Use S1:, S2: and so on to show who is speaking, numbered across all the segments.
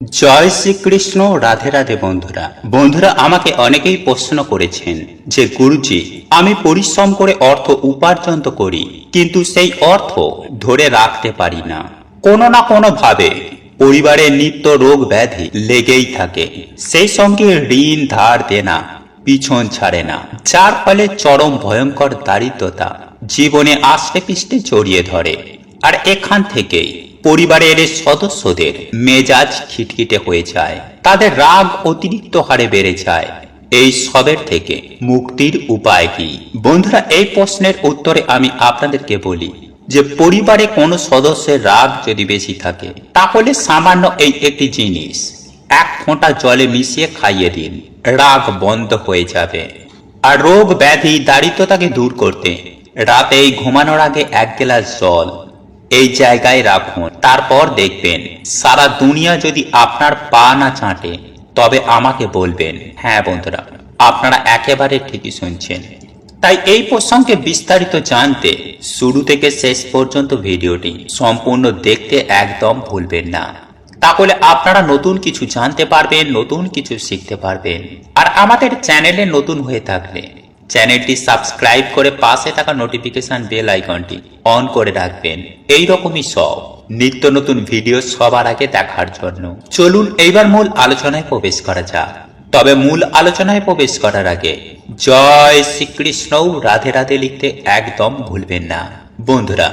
S1: জয় শ্রীকৃষ্ণ, রাধে রাধে বন্ধুরা। বন্ধুরা, আমাকে অনেকেই প্রশ্ন করেছেন যে, গুরুজি, আমি পরিশ্রম করে অর্থ উপার্জন তো করি, কিন্তু সেই অর্থ ধরে রাখতে পারি না। কোনো না কোনো ভাবে পরিবারের নিত্য রোগ ব্যাধি লেগেই থাকে। সেই সঙ্গে ঋণ ধার দেনা, পিছন ছাড়ে না। যার ফলে চরম ভয়ঙ্কর দারিদ্রতা জীবনে আষ্টে পিষ্টে জড়িয়ে ধরে। আর এখান থেকেই পরিবারের সদস্যদের মেজাজ খিটখিটে হয়ে যায়। তাদের রাগ অতিরিক্ত হারে বেড়ে যায়। এই সবের থেকে মুক্তির উপায় কি? বন্ধুরা, এই প্রশ্নের উত্তরে আমি আপনাদেরকে বলি যে, পরিবারে কোনো সদস্যের রাগ যদি বেশি থাকে, তাহলে সামান্য এই একটি জিনিস, এক ফোঁটা জলে মিশিয়ে খাইয়ে দিন। রাগ বন্ধ হয়ে যাবে। আর রোগ ব্যাধি দারিদ্রতাকে দূর করতে রাতেই ঘুমানোর আগে এক গ্লাস জল এই জায়গায় রাখুন। তারপর দেখবেন, সারা দুনিয়া যদি আপনার পা না চাটে, তবে আমাকে বলবেন হ্যাঁ বন্ধুরা, আপনারা একেবারে ঠিকই শুনছেন। তাই এই প্রসঙ্গে বিস্তারিত জানতে শুরু থেকে শেষ পর্যন্ত ভিডিওটি সম্পূর্ণ দেখতে একদম ভুলবেন না। তাহলে আপনারা নতুন কিছু জানতে পারবেন, নতুন কিছু শিখতে পারবেন। আর আমাদের চ্যানেলে নতুন হয়ে থাকলে চ্যানেলটি সাবস্ক্রাইব করে পাশে থাকা নোটিফিকেশন বেল আইকনটি অন করে রাখবেন। এই রকমই সব। নিত্য নতুন ভিডিও সবার আগে দেখার জন্য। চলুন এইবার মূল আলোচনায় প্রবেশ করা যাক। তবে মূল আলোচনায় প্রবেশ করার আগে জয় শ্রীকৃষ্ণ রাধে রাধে লিখতে একদম ভুলবেন না। বন্ধুরা,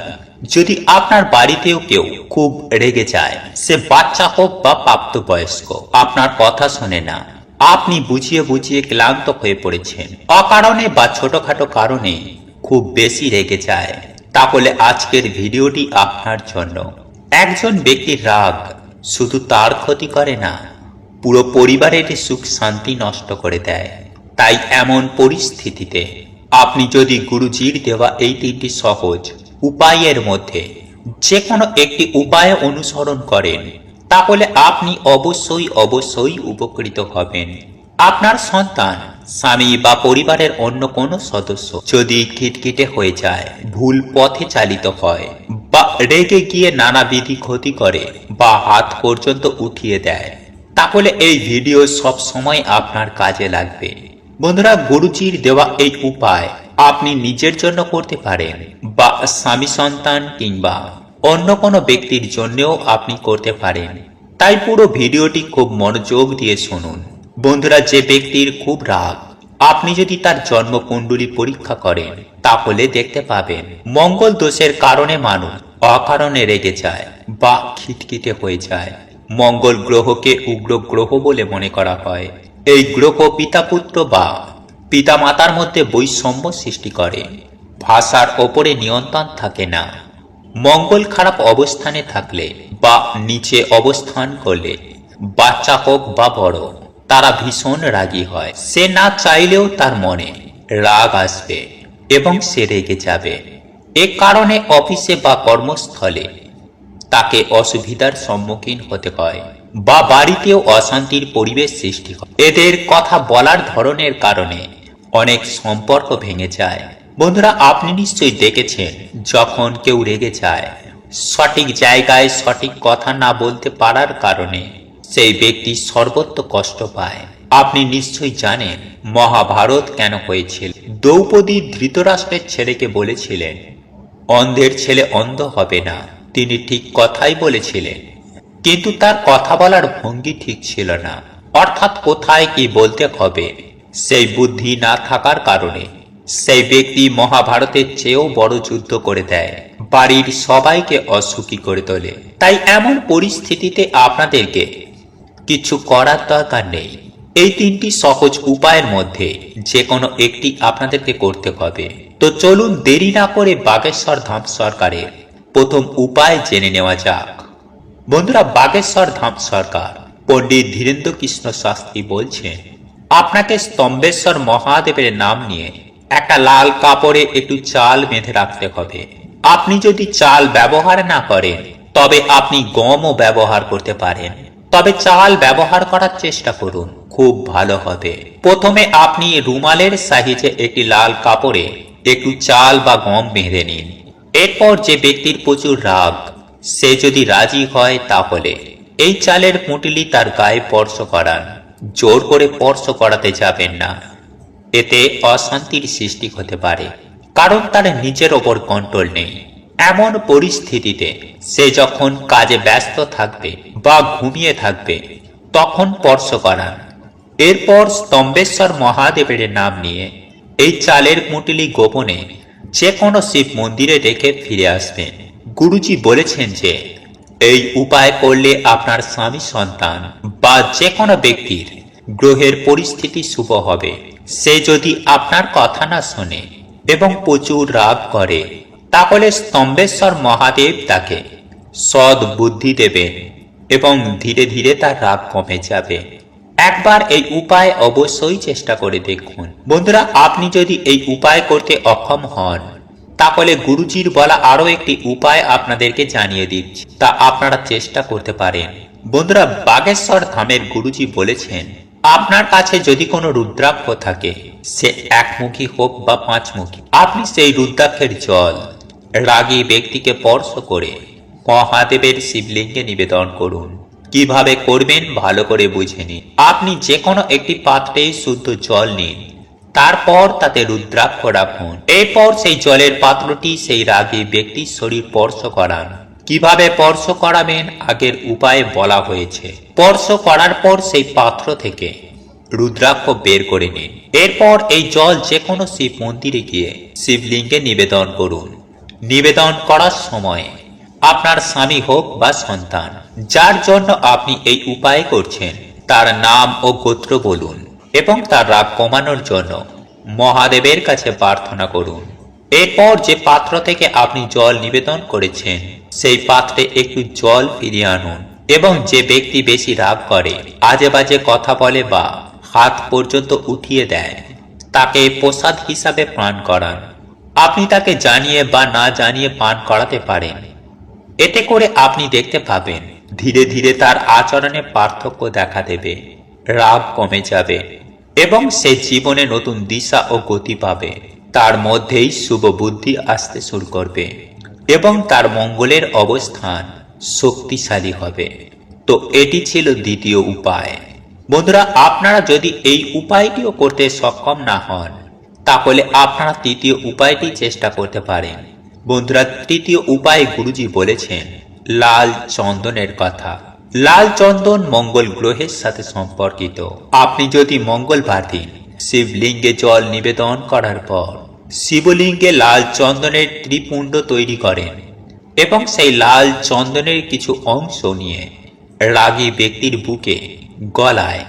S1: যদি আপনার বাড়িতেও কেউ খুব রেগে যায়, সে বাচ্চা হোক বা প্রাপ্তবয়স্ক, আপনার কথা শোনে না। আপনি বুঝিয়ে বুঝিয়ে ক্লান্ত হয়ে পড়েছেন। অকারণে বা ছোটখাটো কারণে খুব বেশি রেগে যায়। তাহলে আজকের ভিডিওটি আপনার জন্য। একজন ব্যক্তির রাগ শুধু তার ক্ষতি করে না, পুরো পরিবারের সুখ শান্তি নষ্ট করে দেয়। তাই এমন পরিস্থিতিতে আপনি যদি গুরুজির দেওয়া এই তিনটি সহজ উপায়ের মধ্যে যে কোনো একটি উপায় অনুসরণ করেন তাহলে আপনি অবশ্যই অবশ্যই উপকৃত হবেন। আপনার সন্তান, স্বামী বা পরিবারের অন্য কোনো সদস্য যদি খিটখিটে হয়ে যায়, ভুল পথে চালিত হয় বা রেগে গিয়ে নানাবিধি ক্ষতি করে বা হাত পর্যন্ত উঠিয়ে দেয়, তাহলে এই ভিডিও সব সময় আপনার কাজে লাগবে। বন্ধুরা, গুরুজির দেওয়া এই উপায় আপনি নিজের জন্য করতে পারেন বা স্বামী সন্তান কিংবা অন্য কোনো ব্যক্তির জন্যও আপনি করতে পারেন। তাই পুরো ভিডিওটি খুব মনোযোগ দিয়ে শুনুন। বন্ধুরা, যে ব্যক্তির খুব রাগ, আপনি যদি তার জন্মকুণ্ডলী পরীক্ষা করেন, তাহলে দেখতে পাবেন, মঙ্গল দোষের কারণে মানুষ অকারণে রেগে যায় বা খিটখিটে হয়ে যায়। মঙ্গল গ্রহকে উগ্র গ্রহ বলে মনে করা হয়। এই গ্রহ পিতা পুত্র বা পিতা মাতার মধ্যে বৈষম্য সৃষ্টি করে। ভাষার ওপরে নিয়ন্ত্রণ থাকে না। মঙ্গল খারাপ অবস্থানে থাকলে বা নিচে অবস্থান করলে, বাচ্চা হোক বা বড়, তারা ভীষণ রাগী হয়। সে না চাইলেও তার মনে রাগ আসবে এবং সে রেগে যাবে। এ কারণে অফিসে বা কর্মস্থলে তাকে অসুবিধার সম্মুখীন হতে হয় বা বাড়িতেও অশান্তির পরিবেশ সৃষ্টি হয়। এদের কথা বলার ধরনের কারণে অনেক সম্পর্ক ভেঙে যায়। বন্ধুরা, আপনি নিশ্চয়ই দেখেছেন, যখন কেউ রেগে যায়, সঠিক জায়গায় সঠিক কথা না বলতে পারার কারণে সেই ব্যক্তি সর্বত্র কষ্ট পায়। আপনি নিশ্চয়ই জানেন, মহাভারত কেন হয়েছিল? দ্রৌপদী ধৃতরাষ্ট্রের ছেলেকে বলেছিলেন, অন্ধের ছেলে অন্ধ হবে না। তিনি ঠিক কথাই বলেছিলেন। কিন্তু তার কথা বলার ভঙ্গি ঠিক ছিল না। অর্থাৎ কোথায় কি বলতে হবে, সেই বুদ্ধি না থাকার কারণে সেই ব্যক্তি মহাভারতের চেয়েও বড় যুদ্ধ করে দেয়। বাড়ির সবাইকে অসুখী করে তোলে। তাই এমন পরিস্থিতিতে আপনাদেরকে কিছু করার দরকার নেই। এই তিনটি সহজ উপায়ের মধ্যে যে কোনো একটি আপনাদেরকে করতে হবে। তো চলুন দেরি না করে বাগেশ্বর ধাম সরকারের প্রথম উপায় জেনে নেওয়া যাক। বন্ধুরা, বাগেশ্বর ধাম সরকার পণ্ডিত ধীরেন্দ্র কৃষ্ণ শাস্ত্রী বলছেন, আপনাকে স্তম্ভেশ্বর মহাদেবের নাম নিয়ে একটা লাল কাপড়ে একটু চাল বেঁধে রাখতে হবে। আপনি যদি চাল ব্যবহার না করেন, তবে আপনি গমও ব্যবহার করতে পারেন। তবে চাল ব্যবহার করার চেষ্টা করুন, খুব ভালো হবে। প্রথমে আপনি রুমালের সাইজে একটি লাল কাপড়ে একটু চাল বা গম বেঁধে নিন। এরপর যে ব্যক্তির প্রচুর রাগ, সে যদি রাজি হয় তাহলে এই চালের পুঁটলি তার গায়ে স্পর্শ করান। জোর করে স্পর্শ করাতে যাবেন না। এতে অশান্তির সৃষ্টি হতে পারে। কারণ তার নিজের ওপর কন্ট্রোল নেই। এমন পরিস্থিতিতে সে যখন কাজে ব্যস্ত থাকবে বা ঘুমিয়ে থাকবে, তখন স্পর্শ করান এরপর স্তম্ভেশ্বর মহাদেবের নাম নিয়ে এই চালের মুটলি গোপনে যে কোনো শিব মন্দিরে রেখে ফিরে আসবেন গুরুজি বলেছেন যে, এই উপায় করলে আপনার স্বামী সন্তান বা যে কোনো ব্যক্তির গ্রহের পরিস্থিতি শুভ হবে। সে যদি আপনার কথা না শোনে এবং প্রচুর রাগ করে, তাহলে স্তম্ভেশ্বর মহাদেব তাকে সৎ বুদ্ধি দেবেন এবং ধীরে ধীরে তার রাগ কমে যাবে। একবার এই উপায় অবশ্যই চেষ্টা করে দেখুন। বন্ধুরা, আপনি যদি এই উপায় করতে অক্ষম হন, তাহলে গুরুজির বলা আরও একটি উপায় আপনাদেরকে জানিয়ে দিচ্ছি, তা আপনারা চেষ্টা করতে পারেন। বন্ধুরা, বাগেশ্বর ধামের গুরুজি বলেছেন আপনার কাছে যদি কোনো রুদ্রাক্ষ থাকে, সে একমুখী হোক বা পাঁচমুখী, আপনি সেই রুদ্রাক্ষের জল রাগী ব্যক্তিকে স্পর্শ করে মহাদেবের শিবলিঙ্গে নিবেদন করুন। কীভাবে করবেন ভালো করে বুঝে নিন। আপনি যে কোনো একটি পাত্রে শুদ্ধ জল নিন, তারপর তাতে রুদ্রাক্ষ রাখুন। এরপর সেই জলের পাত্রটি সেই রাগী ব্যক্তির শরীর স্পর্শ করান। কীভাবে স্পর্শ করাবেন আগের উপায়ে বলা হয়েছে। স্পর্শ করার পর সেই পাত্র থেকে রুদ্রাক্ষ বের করে নিন। এরপর এই জল যে কোনো শিব মন্দিরে গিয়ে শিবলিঙ্গে নিবেদন করুন। নিবেদন করার সময় আপনার স্বামী হোক বা সন্তান, যার জন্য আপনি এই উপায় করছেন, তার নাম ও গোত্র বলুন এবং তার রাগ কমানোর জন্য মহাদেবের কাছে প্রার্থনা করুন। এরপর যে পাত্র থেকে আপনি জল নিবেদন করেছেন সেই পাত্রে একটু জল ফিরিয়ে আনুন এবং যে ব্যক্তি বেশি রাগ করে, আজে বাজে কথা বলে বা হাত পর্যন্ত উঠিয়ে দেয়, তাকে প্রসাদ হিসাবে পান করান। আপনি তাকে জানিয়ে বা না জানিয়ে পান করাতে পারেন। এতে করে আপনি দেখতে পাবেন, ধীরে ধীরে তার আচরণে পার্থক্য দেখা দেবে, রাগ কমে যাবে এবং সে জীবনে নতুন দিশা ও গতি পাবে। তার মধ্যেই শুভ বুদ্ধি আসতে শুরু করবে। এবং তার মঙ্গলের অবস্থান শক্তিশালী হবে। তো এটি ছিল দ্বিতীয় উপায়। বন্ধুরা, আপনারা যদি এই উপায়টিও করতে সক্ষম না হন, তাহলে আপনারা তৃতীয় উপায়টি চেষ্টা করতে পারেন। বন্ধুরা, তৃতীয় উপায় গুরুজি বলেছেন, লাল চন্দনের কথা। লাল চন্দন মঙ্গল গ্রহের সাথে সম্পর্কিত। আপনি যদি মঙ্গলবার দিন শিবলিঙ্গে জল নিবেদন করার পর শিবলিঙ্গে লাল চন্দনের ত্রিপুণ্ড তৈরি করেন এবং সেই লাল চন্দনের কিছু অংশ নিয়ে রাগী ব্যক্তির বুকে গলায়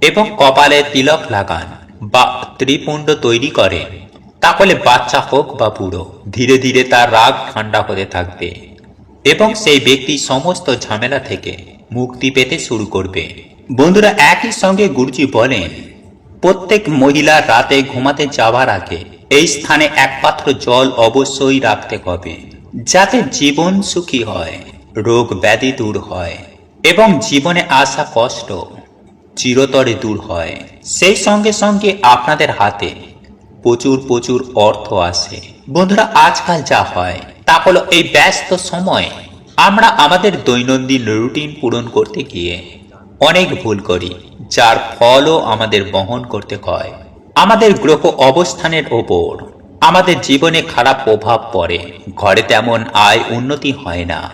S1: এবং কপালে তিলক লাগান বা ত্রিপুণ্ড তৈরি করেন তাহলে বাচ্চা হোক বা বুড়ো, ধীরে ধীরে তার রাগ ঠান্ডা হতে থাকবে এবং সেই ব্যক্তি সমস্ত ঝামেলা থেকে মুক্তি পেতে শুরু করবে। বন্ধুরা, একই সঙ্গে গুরুজি বলেন, প্রত্যেক মহিলা রাতে ঘুমাতে যাওয়ার আগে এই স্থানে এক পাত্র জল অবশ্যই রাখতে হবে, যাতে জীবন সুখী হয়, রোগ ব্যাধি দূর হয়, এবং জীবনে আসা কষ্ট চিরতরে দূর হয়। সেই সঙ্গে সঙ্গে আপনাদের হাতে প্রচুর প্রচুর অর্থ আসে বন্ধুরা, আজকাল যা হয়, তা হলো এই ব্যস্ত সময় আমরা আমাদের দৈনন্দিন রুটিন পূরণ করতে গিয়ে অনেক ভুল করি, যার ফলও আমাদের বহন করতে হয়। আমাদের গ্রহ অবস্থানের ওপর। আমাদের জীবনে খারাপ প্রভাব পড়ে। ঘরে তেমন আয় উন্নতি হয় না।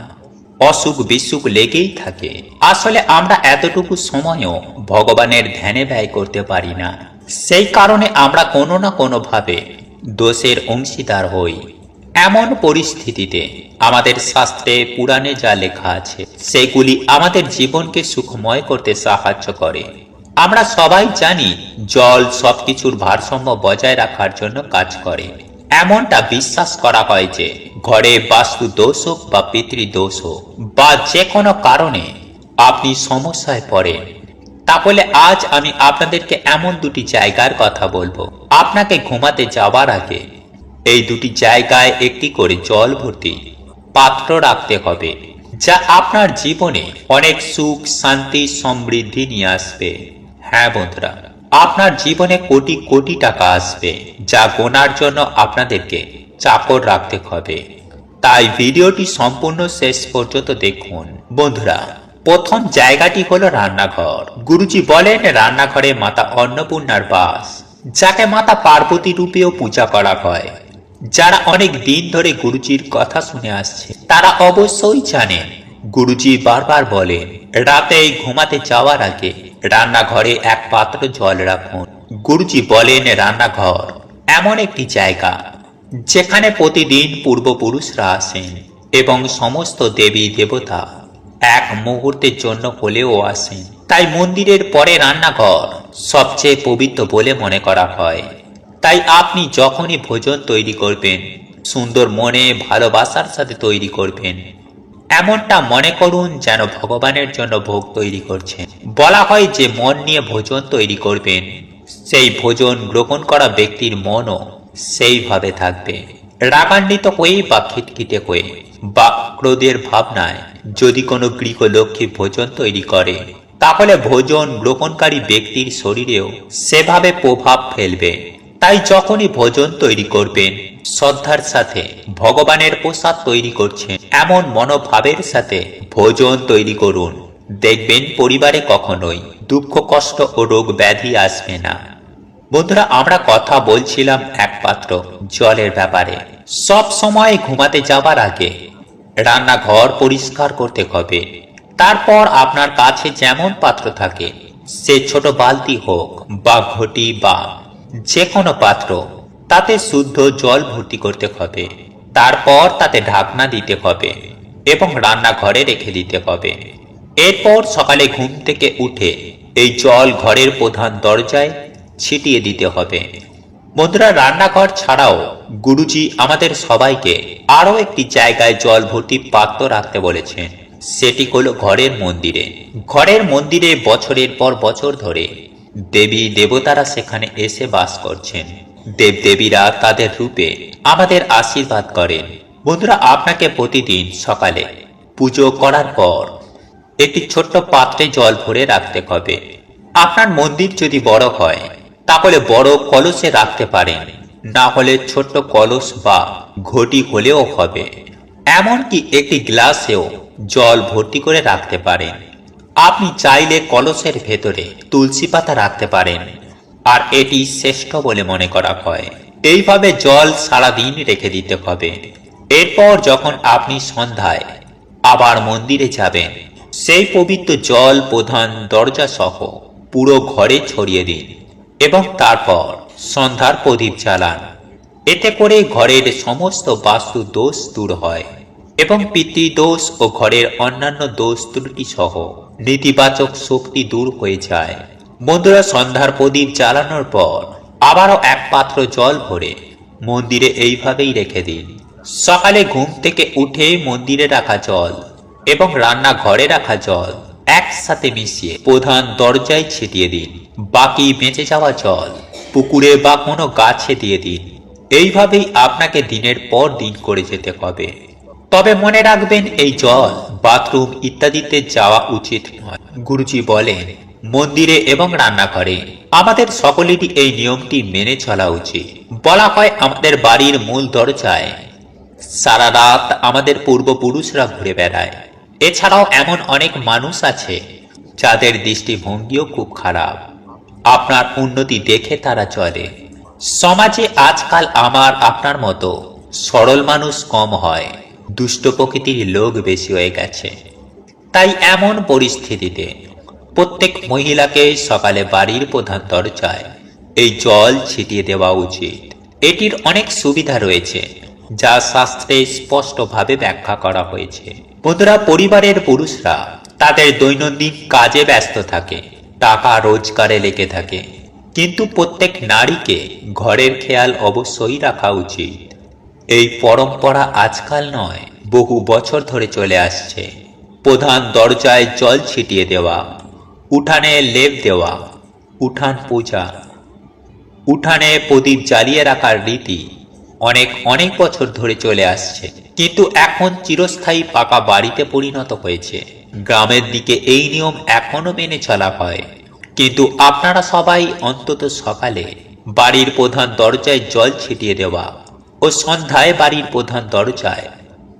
S1: অসুখ বিসুখ লেগেই থাকে। আসলে আমরা এতটুকু সময়ও ভগবানের ধ্যানে ব্যয় করতে পারি না। সেই কারণে আমরা কোনো না কোনো ভাবে দোষের অংশীদার হই। এমন পরিস্থিতিতে আমাদের শাস্ত্রে পুরাণে যা লেখা আছে, সেগুলি আমাদের জীবনকে সুখময় করতে সাহায্য করে। আমরা সবাই জানি জল সবকিছুর ভারসাম্য বজায় রাখার জন্য কাজ করে। এমনটা বিশ্বাস করা হয় যে, ঘরে বাস্তু দোষ হোক বা পিতৃদোষ হোক, বা যে কোনো কারণে আপনি সমস্যায় পড়েন, তাহলে আজ আমি আপনাদেরকে এমন দুটি জায়গার কথা বলব। আপনাকে ঘুমাতে যাওয়ার আগে এই দুটি জায়গায় একটি করে জল ভর্তি পাত্র রাখতে হবে, যা আপনার জীবনে অনেক সুখ, শান্তি, সমৃদ্ধি নিয়ে আসবে। হ্যাঁ বন্ধুরা, আপনার জীবনে কোটি কোটি টাকা আসবে যা গোনার জন্য আপনাদেরকে চাকর রাখতে হবে। তাই ভিডিওটি সম্পূর্ণ শেষ পর্যন্ত দেখুন। বন্ধুরা, প্রথম জায়গাটি হলো রান্নাঘর। গুরুজি বলেন, রান্নাঘরে মাতা অন্নপূর্ণার বাস, যাকে মাতা পার্বতী রূপেও পূজা করা হয়। যারা অনেক দিন ধরে গুরুজির কথা শুনে আসছে, তারা অবশ্যই জানেন। গুরুজি বারবার বলেন রাতে ঘুমাতে যাওয়ার আগে রান্নাঘরে এক পাত্র জল রাখুন। গুরুজি বলেন, রান্নাঘর এমন একটি জায়গা যেখানে প্রতিদিন পূর্বপুরুষরা আসেন এবং সমস্ত দেবী দেবতা এক মুহূর্তের জন্য হলেও আসেন। তাই মন্দিরের পরে রান্নাঘর সবচেয়ে পবিত্র বলে মনে করা হয়। তাই আপনি যখনই ভোজন তৈরি করবেন, সুন্দর মনে ভালোবাসার সাথে তৈরি করবেন। এমনটা মনে করুন যেন ভগবানের জন্য ভোগ তৈরি করছেন। বলা হয় যে মন নিয়ে ভোজন তৈরি করবেন। সেই ভোজন গ্রহণ করা ব্যক্তির মনও সেইভাবে থাকবে। রাগান্বিত হয়ে বা খিটখিটে হয়ে বা ক্রোধের ভাবনায় যদি কোনো গৃহলক্ষ্মী ভোজন তৈরি করে, তাহলে ভোজন গ্রহণকারী ব্যক্তির শরীরেও সেভাবে প্রভাব ফেলবে। তাই যখনই ভোজন তৈরি করবেন শ্রদ্ধার সাথে ভগবানের প্রসাদ তৈরি করছেন। এমন মনোভাবের সাথে ভোজন তৈরি করুন। দেখবেন পরিবারে কখনোই দুঃখ, কষ্ট ও রোগ ব্যাধি আসবে না। বন্ধুরা, আমরা কথা বলছিলাম একমাত্র জলের ব্যাপারে। সব সময় ঘুমাতে যাবার আগে রান্নাঘর পরিষ্কার করতে হবে। তারপর আপনার কাছে যেমন পাত্র থাকে, সে ছোট বালতি হোক বা ঘটি বা যে কোনো পাত্র তাতে শুদ্ধ জল ভর্তি করতে হবে। তারপর তাতে ঢাকনা দিতে হবে এবং রান্নাঘরে রেখে দিতে হবে। এরপর সকালে ঘুম থেকে উঠে এই জল ঘরের প্রধান দরজায় ছিটিয়ে দিতে হবে। বন্ধুরা, রান্নাঘর ছাড়াও গুরুজি আমাদের সবাইকে আরও একটি জায়গায় জল ভর্তি পাত্র রাখতে বলেছেন। সেটি হলো ঘরের মন্দিরে। ঘরের মন্দিরে বছরের পর বছর ধরে দেবী দেবতারা সেখানে এসে বাস করছেন। দেবদেবীরা তাদের রূপে আমাদের আশীর্বাদ করেন। বন্ধুরা, আপনাকে প্রতিদিন সকালে পুজো করার পর একটি ছোট্ট পাত্রে জল ভরে রাখতে হবে। আপনার মন্দির যদি বড় হয়, তাহলে বড় কলসে রাখতে পারেন। না হলে ছোট্ট কলস বা ঘটি হলেও হবে। এমনকি একটি গ্লাসেও জল ভর্তি করে রাখতে পারেন। আপনি চাইলে কলসের ভেতরে তুলসী পাতা রাখতে পারেন। আর এটি শ্রেষ্ঠ বলে মনে করা হয় এইভাবে জল সারাদিন রেখে দিতে হবে। এরপর যখন আপনি সন্ধ্যায় আবার মন্দিরে যাবেন, সেই পবিত্র জল প্রধান দরজা সহ পুরো ঘরে ছড়িয়ে দিন এবং তারপর সন্ধ্যার প্রদীপ জ্বালান। এতে করে ঘরের সমস্ত বাস্তু দোষ দূর হয় এবং পিতৃদোষ ও ঘরের অন্যান্য দোষ ত্রুটি সহ নেতিবাচক শক্তি দূর হয়ে যায়। বন্ধুরা সন্ধ্যার প্রদীপ জ্বালানোর পর আবারও এক পাত্র জল ভরে মন্দিরে এইভাবেই রেখে দিন। সকালে ঘুম থেকে উঠে মন্দিরে রাখা জল এবং রান্নাঘরে রাখা জল একসাথে মিশিয়ে প্রধান দরজায় ছিটিয়ে দিন। বাকি বেঁচে যাওয়া জল পুকুরে বা কোনো গাছে দিয়ে দিন। এইভাবেই আপনাকে দিনের পর দিন করে যেতে হবে। তবে মনে রাখবেন, এই জল বাথরুম ইত্যাদিতে যাওয়া উচিত নয়। গুরুজি বলেন মন্দিরে এবং রান্নাঘরে। আমাদের সকলেরই এই নিয়মটি মেনে চলা উচিত। বলা হয়, আমাদের বাড়ির মূল দরজায় সারা রাত আমাদের পূর্বপুরুষরা ঘুরে বেড়ায়। এছাড়াও এমন অনেক মানুষ আছে, যাদের দৃষ্টিভঙ্গিও খুব খারাপ। আপনার উন্নতি দেখে তারা চলে। সমাজে আজকাল আমার, আপনার মতো সরল মানুষ কম হয়। দুষ্ট প্রকৃতির লোক বেশি হয়ে গেছে। তাই এমন পরিস্থিতিতে প্রত্যেক মহিলাকে সকালে বাড়ির প্রধান দরজায় এই জল ছিটিয়ে দেওয়া উচিত। এটির অনেক সুবিধা রয়েছে, যা শাস্ত্রে স্পষ্টভাবে ব্যাখ্যা করা হয়েছে। বন্ধুরা, পরিবারের পুরুষরা তাদের দৈনন্দিন কাজে ব্যস্ত থাকে, টাকা রোজগারে লেগে থাকে। কিন্তু প্রত্যেক নারীকে ঘরের খেয়াল অবশ্যই রাখা উচিত। এই পরম্পরা আজকাল নয়, বহু বছর ধরে চলে আসছে। প্রধান দরজায় জল ছিটিয়ে দেওয়া উঠানে লেপ দেওয়া, উঠান পূজা। উঠানে প্রদীপ জ্বালিয়ে রাখার রীতি অনেক অনেক বছর ধরে চলে আসছে। কিন্তু এখন চিরস্থায়ী পাকা বাড়িতে পরিণত হয়েছে। গ্রামের দিকে এই নিয়ম এখনও মেনে চলা হয়। কিন্তু আপনারা সবাই অন্তত সকালে বাড়ির প্রধান দরজায় জল ছিটিয়ে দেওয়া ও সন্ধ্যায় বাড়ির প্রধান দরজায়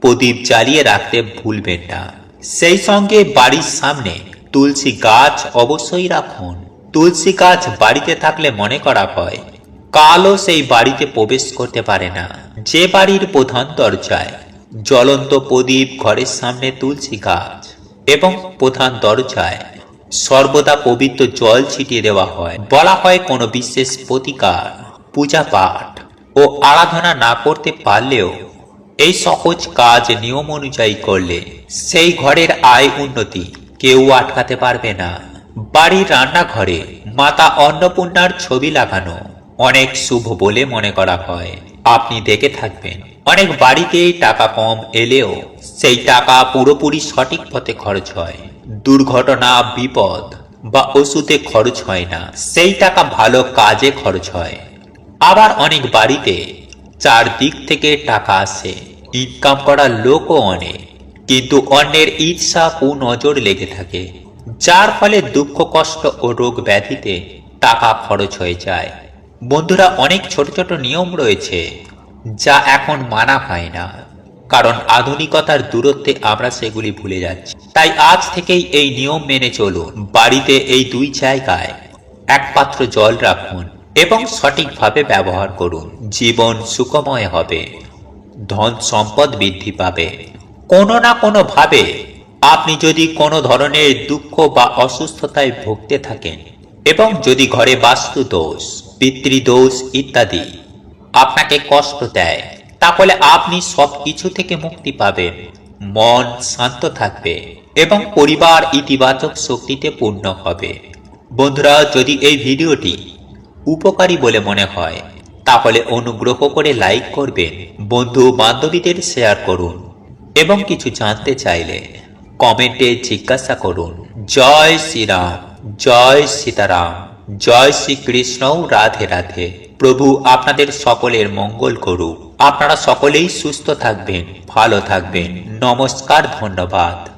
S1: প্রদীপ জ্বালিয়ে রাখতে ভুলবেন না। সেই সঙ্গে বাড়ির সামনে তুলসী গাছ অবশ্যই রাখুন। তুলসী গাছ বাড়িতে থাকলে মনে করা হয়, কালও সেই বাড়িতে প্রবেশ করতে পারে না। যে বাড়ির প্রধান দরজায় জ্বলন্ত প্রদীপ ঘরের সামনে তুলসী গাছ এবং প্রধান দরজায় সর্বদা পবিত্র জল ছিটিয়ে দেওয়া হয়। বলা হয় কোনো বিশেষ প্রতিকার, পূজা পাঠ ও আরাধনা না করতে পারলেও এই সহজ কাজ নিয়ম অনুযায়ী করলে সেই ঘরের আয় উন্নতি কেউ আটকাতে পারবে না। বাড়ির রান্নাঘরে মাতা অন্নপূর্ণার ছবি লাগানো অনেক শুভ বলে মনে করা হয়। আপনি দেখে থাকবেন, অনেক বাড়িতেই টাকা কম এলেও সেই টাকা পুরোপুরি সঠিক পথে খরচ হয়। দুর্ঘটনা, বিপদ বা ওষুধে খরচ হয় না, সেই টাকা ভালো কাজে খরচ হয়। আবার অনেক বাড়িতে চারদিক থেকে টাকা আসে ইনকাম করার লোকও অনেক। কিন্তু অন্যের ঈর্ষা ও নজর লেগে থাকে, যার ফলে দুঃখ, কষ্ট ও রোগ ব্যাধিতে টাকা খরচ হয়ে যায়। বন্ধুরা, অনেক ছোট ছোট নিয়ম রয়েছে, যা এখন মানা হয় না, কারণ আধুনিকতার দূরত্বে আমরা সেগুলি ভুলে যাচ্ছি। তাই আজ থেকেই এই নিয়ম মেনে চলুন। বাড়িতে এই দুই জায়গায় এক পাত্র জল রাখুন এবং সঠিকভাবে ব্যবহার করুন। জীবন সুখময় হবে, ধন সম্পদ বৃদ্ধি পাবে। কোনো না কোনো ভাবে আপনি যদি কোনো ধরনের দুঃখ বা অসুস্থতায় ভুগতে থাকেন এবং যদি ঘরে বাস্তু দোষ পিতৃদোষ ইত্যাদি আপনাকে কষ্ট দেয়, তাহলে আপনি সব কিছু থেকে মুক্তি পাবেন। মন শান্ত থাকবে এবং পরিবার ইতিবাচক শক্তিতে পূর্ণ হবে। বন্ধুরা, যদি এই ভিডিওটি উপকারী বলে মনে হয়, তাহলে অনুগ্রহ করে লাইক করবেন বন্ধু বান্ধবীদের শেয়ার করুন। এবং কিছু জানতে চাইলে কমেন্টে জিজ্ঞাসা করুন। জয় শ্রীরাম, জয় সীতারাম, জয় শ্রীকৃষ্ণ, রাধে রাধে। প্রভু আপনাদের সকলের মঙ্গল করুক। আপনারা সকলেই সুস্থ থাকবেন, ভালো থাকবেন। নমস্কার, ধন্যবাদ।